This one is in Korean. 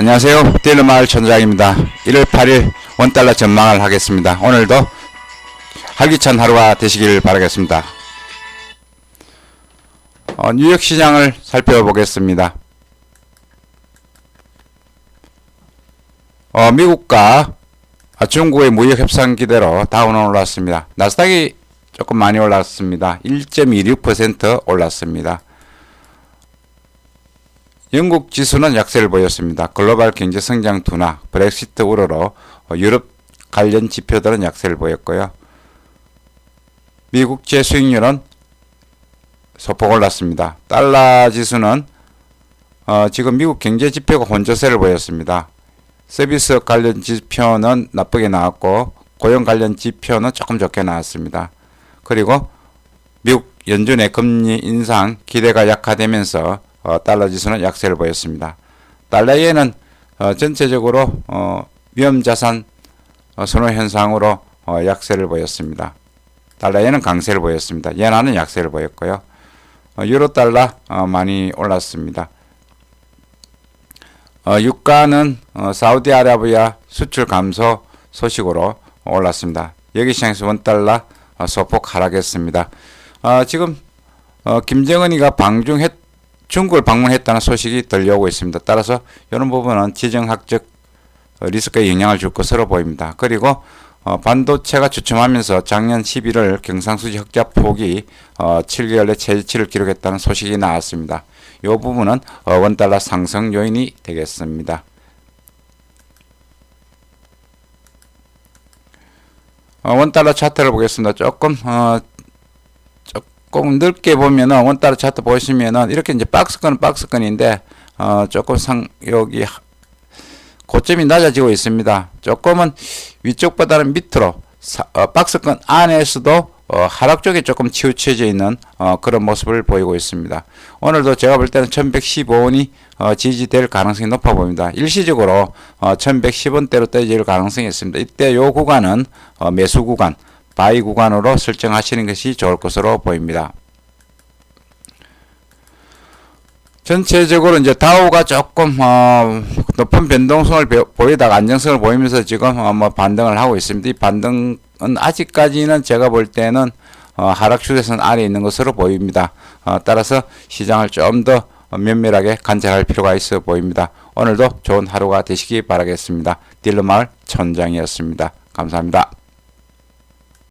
안녕하세요. 딜러마을 천장입니다. 1월 8일 원달러 전망을 하겠습니다. 오늘도 활기찬 하루가 되시길 바라겠습니다. 어, 뉴욕 시장을 살펴보겠습니다. 어, 미국과 중국의 무역 협상 기대로 다운은 올랐습니다. 나스닥이 조금 많이 올랐습니다. 1.26% 올랐습니다. 영국 지수는 약세를 보였습니다. 글로벌 경제 성장 둔화, 브렉시트 우려로 어, 유럽 관련 지표들은 약세를 보였고요. 미국 재수익률은 소폭 올랐습니다. 달러 지수는 어, 지금 미국 경제 지표가 혼조세를 보였습니다. 서비스 관련 지표는 나쁘게 나왔고 고용 관련 지표는 조금 좋게 나왔습니다. 그리고 미국 연준의 금리 인상 기대가 약화되면서 어, 달러 지수는 약세를 보였습니다. 달러에는 어, 전체적으로 어, 위험 자산 어, 선호 현상으로 어, 약세를 보였습니다. 달러에는 강세를 보였습니다. 엔화는 약세를 보였고요. 어, 유로 달러 어, 많이 올랐습니다. 어, 유가는 어, 사우디아라비아 수출 감소 소식으로 올랐습니다. 여기 시장에서 원 달러 어, 소폭 하락했습니다. 어, 지금 어, 김정은이가 방중했 중국을 방문했다는 소식이 들려오고 있습니다. 따라서 이런 부분은 지정학적 어, 리스크에 영향을 줄 것으로 보입니다. 그리고 어, 반도체가 주춤하면서 작년 11월 경상수지 흑자 폭이 어, 7개월 내 최저치를 기록했다는 소식이 나왔습니다. 이 부분은 어, 원달러 상승 요인이 되겠습니다. 어, 원달러 차트를 보겠습니다. 조금 어, 조금 넓게 보면은 원달러 차트 보시면은 이렇게 이제 박스권은 박스권인데 어, 조금 상 여기 하- 고점이 낮아지고 있습니다. 조금은 위쪽보다는 밑으로 사, 어, 박스권 안에서도 어, 하락 쪽에 조금 치우쳐져 있는 어, 그런 모습을 보이고 있습니다. 오늘도 제가 볼 때는 1115원이 어, 지지될 가능성이 높아 보입니다. 일시적으로 어, 1110원대로 떨어질 가능성이 있습니다. 이때 요 구간은 어, 매수 구간, 바이 구간으로 설정하시는 것이 좋을 것으로 보입니다. 전체적으로 이제 다우가 조금 어, 높은 변동성을 배- 보이다가 안정성을 보이면서 지금 어, 뭐 반등을 하고 있습니다. 이 반등은 아직까지는 제가 볼 때는 어, 하락 추세선 아래 있는 것으로 보입니다. 어, 따라서 시장을 좀 더 면밀하게 관찰할 필요가 있어 보입니다. 오늘도 좋은 하루가 되시기 바라겠습니다. 딜러 마을 천장이었습니다. 감사합니다.